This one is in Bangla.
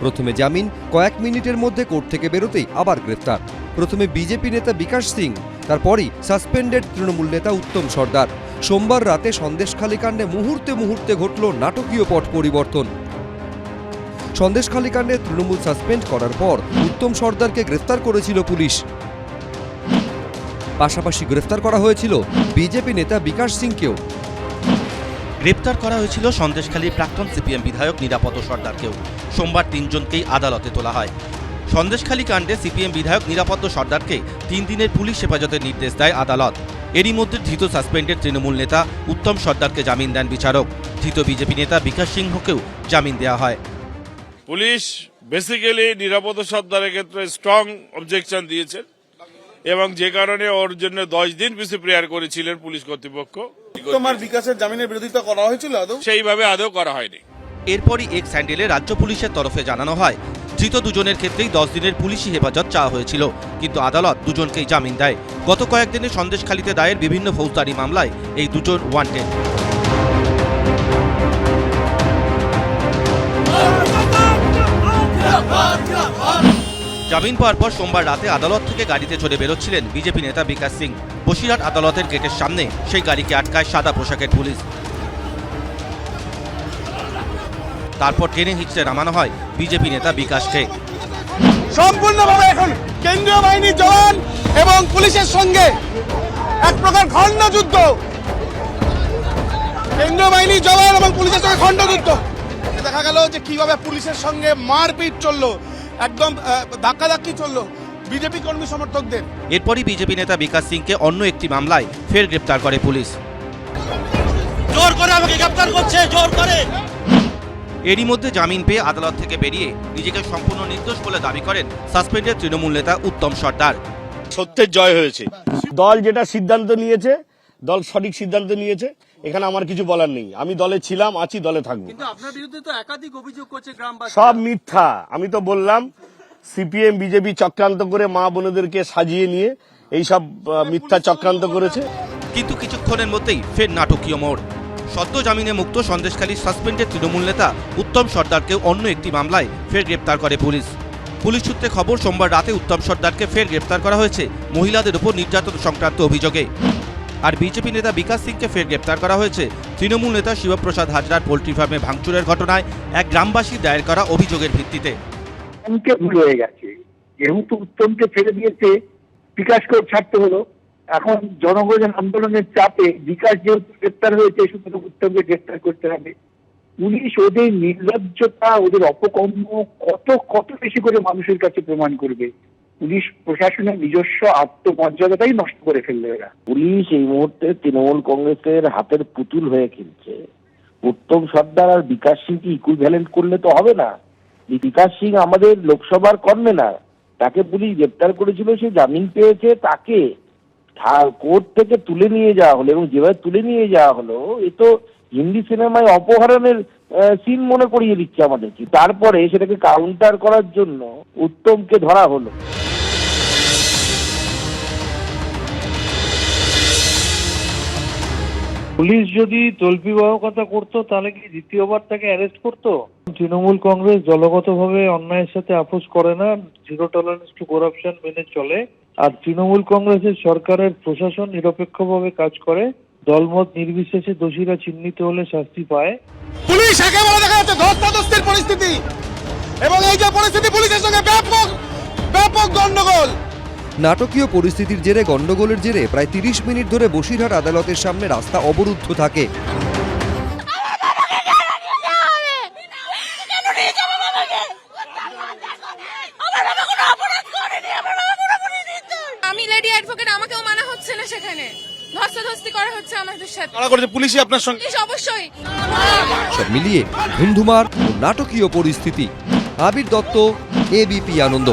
প্রথমে জামিন, কয়েক মিনিটের মধ্যে কোর্ট থেকে বেরোতেই আবার গ্রেফতার। প্রথমে বিজেপি নেতা বিকাশ সিং, তারপরই সাসপেন্ডেড তৃণমূল নেতা উত্তম সর্দার। সোমবার রাতে সন্দেশখালী কাণ্ডে মুহূর্তে মুহূর্তে ঘটল নাটকীয় পট পরিবর্তন। সন্দেশখালী কাণ্ডে তৃণমূল সাসপেন্ড করার পর উত্তম সর্দারকে গ্রেফতার করেছিল পুলিশ। পাশাপাশি গ্রেফতার করা হয়েছিল বিজেপি নেতা বিকাশ সিংকেও। গ্রেপ্তার করা হয়েছিল সন্দেশখালীর প্রাক্তন সিপিএম বিধায়ক নিরাপদ সর্দারকেও সোমবার তিনজনকেই আদালতে তোলা হয়। সন্দেশখালী কাণ্ডে সিপিএম বিধায়ক নিরাপদ সর্দারকে তিন দিনের পুলিশ হেফাজতের নির্দেশ দেয় আদালত। এরই মধ্যে ধৃত সাসপেন্ডেড তৃণমূল নেতা উত্তম সর্দারকে জামিন দেন বিচারক। ধৃত বিজেপি নেতা বিকাশ সিংহকেও জামিন দেওয়া হয়। পুলিশ বেসিক্যালি নিরাপদ সর্দারের ক্ষেত্রে স্ট্রং অবজেকশন দিয়েছেন এবং যে কারণে ওর জন্য দশ দিন বেশি প্রেয়ার করেছিলেন পুলিশ কর্তৃপক্ষ। তোমার বিকাশের জামিনের বিরোধিতা করা হয়েছিল আদৌ? সেইভাবে আদৌ করা হয়নি। এরপরই এক স্যান্ডেলে রাজ্য পুলিশের তরফে জানানো হয় ধৃত দুজনের ক্ষেত্রেই দশ দিনের পুলিশি হেফাজত চাওয়া হয়েছিল কিন্তু আদালত দুজনকেই জামিন দেয়। গত কয়েকদিনে সন্দেশখালিতে দায়ের বিভিন্ন ফৌজদারি মামলায় এই দুজন ওয়ান্টেড। জামিন পাওয়ার পর সোমবার রাতে আদালত থেকে গাড়িতে চড়ে বেরোচ্ছিলেন বিজেপি নেতা বিকাশ সিং। বসিরহাট আদালতের গেটের সামনে সেই গাড়িকে আটকায় সাদা পোশাকের পুলিশ। তারপর টেনে হিচড়ে নামানো হয় বিজেপি নেতা বিকাশকে। সম্পূর্ণভাবে এখন কেন্দ্রীয় বাহিনীর জওয়ান এবং পুলিশের সঙ্গে এক প্রকার খণ্ড যুদ্ধ কেন্দ্রীয় বাহিনীর জওয়ান এবং পুলিশের সঙ্গে খণ্ড যুদ্ধ দেখা গেল যে কীভাবে পুলিশের সঙ্গে মারপিট চলল। একদম আহ, ধাক্কাধাক্কি চলল বিজেপি কর্মী সমর্থকদের। এরপরই বিজেপি নেতা বিকাশ সিংকে অন্য একটি মামলায় ফের গ্রেপ্তার করে পুলিশ। জোর করে আমাকে গ্রেপ্তার করছে জোর করে। এরই মধ্যে জামিন পেয়ে আদালত থেকে বেরিয়ে নিজেকে সম্পূর্ণ নির্দোষ বলে দাবি করেন সাসপেন্ডেড তৃণমূল নেতা উত্তম সর্দার। সত্যের জয় হয়েছে। দল যেটা সিদ্ধান্ত নিয়েছে দল সঠিক সিদ্ধান্ত নিয়েছে এখানে আমার কিছু বলার নেই। আমি দলে ছিলাম আছি দলে থাকব। কিন্তু আপনার বিরুদ্ধে তো একাধিক অভিযোগ করছে গ্রামবাসী সব মিথ্যা। আমি তো বললাম সিপিএম বিজেপি চক্রান্ত করে মা বোনেদেরকে সাজিয়ে নিয়ে এই সব মিথ্যা চক্রান্ত করেছে। কিন্তু কিছুক্ষণের মধ্যেই ফের নাটকীয় মোড়। সদ্য জামিনে মুক্ত সন্দেশখালী সাসপেন্ডেড তৃণমূল নেতা উত্তম সর্দারকেও অন্য একটি মামলায় ফের গ্রেপ্তার করে পুলিশ। পুলিশ সূত্রে খবর সোমবার রাতে উত্তম সর্দারকে ফের গ্রেপ্তার করা হয়েছে মহিলাদের উপর নির্যাতন সংক্রান্ত অভিযোগে। আর বিজেপি নেতা বিকাশ সিংকে ফের গ্রেপ্তার করা হয়েছে। তৃণমূল নেতা শিবপ্রসাদ হাজরার পোল্ট্রি ফার্মে ভাঙচুরের ঘটনায় এক গ্রামবাসীর দায়ের করা অভিযোগের ভিত্তিতে। ভুল হয়ে গেছে। যেহেতু উত্তমকে দিয়েছে ছাড়তে হলো। এখন আন্দোলনের চাপে বিকাশ যেহেতু গ্রেপ্তার হয়েছে, সুতরাং উত্তমকে গ্রেপ্তার করতে হবে। পুলিশ ওদের নির্লজ্জতা, ওদের অপকর্ম কত কত বেশি করে মানুষের কাছে প্রমাণ করবে? পুলিশ প্রশাসনের নিজস্ব আত্মমর্যাদাটাই নষ্ট করে ফেললে এরা। পুলিশ এই মুহূর্তে তৃণমূল কংগ্রেসের হাতের পুতুল হয়ে খেলছে। উত্তম সর্দার আর বিকাশ সিংকে ইকুইভ্যালেন্ট করলে তো হবে না। বিকাশ সিং আমাদের লোকসভার কনভেনার। তাকে পুলিশ গ্রেপ্তার করেছিল, সে জামিন পেয়েছে, তাকে কোর্ট থেকে তুলে নিয়ে যাওয়া হলো এবং যেভাবে তুলে নিয়ে যাওয়া হলো, এ তো হিন্দি সিনেমায় অপহরণের সিন মনে করিয়ে দিচ্ছে আমাদেরকে। তারপরে সেটাকে কাউন্টার করার জন্য উত্তমকে ধরা হলো। পুলিশ যদি তল্পিবাহকতা করতো, তাহলে কি দ্বিতীয়বার তাকে অ্যারেস্ট করতো? তৃণমূল কংগ্রেস দলগতভাবে অন্যায়ের সাথে আপোষ করে না জিরো টলারেন্স টু করাপশন মেনে চলে। আর তৃণমূল কংগ্রেসের সরকারের প্রশাসন নিরপেক্ষভাবে কাজ করে। দলমত নির্বিশেষে দোষীরা চিহ্নিত হলে শাস্তি পায়। পুলিশ একেবারে দেখা যাচ্ছে ধস্তাধস্তির পরিস্থিতি এবং এই যে পরিস্থিতি পুলিশের সঙ্গে ব্যাপক ব্যাপক গন্ডগোল নাটকীয় পরিস্থিতির জেরে গন্ডগোলের জেরে প্রায় তিরিশ মিনিট ধরে বসিরহাট আদালতের সামনে রাস্তা অবরুদ্ধ থাকে। আমি লেডি অ্যাডভোকেট আমাকেও মানা হচ্ছে না সেখানে। ধস্তাধস্তি করা হচ্ছে আমাদের সাথে। তারা করেছে পুলিশই আপনার সঙ্গে পুলিশ অবশ্যই। সব মিলিয়ে ধুমধুমার ও নাটকীয় পরিস্থিতি। আবির দত্ত এবিপি আনন্দ।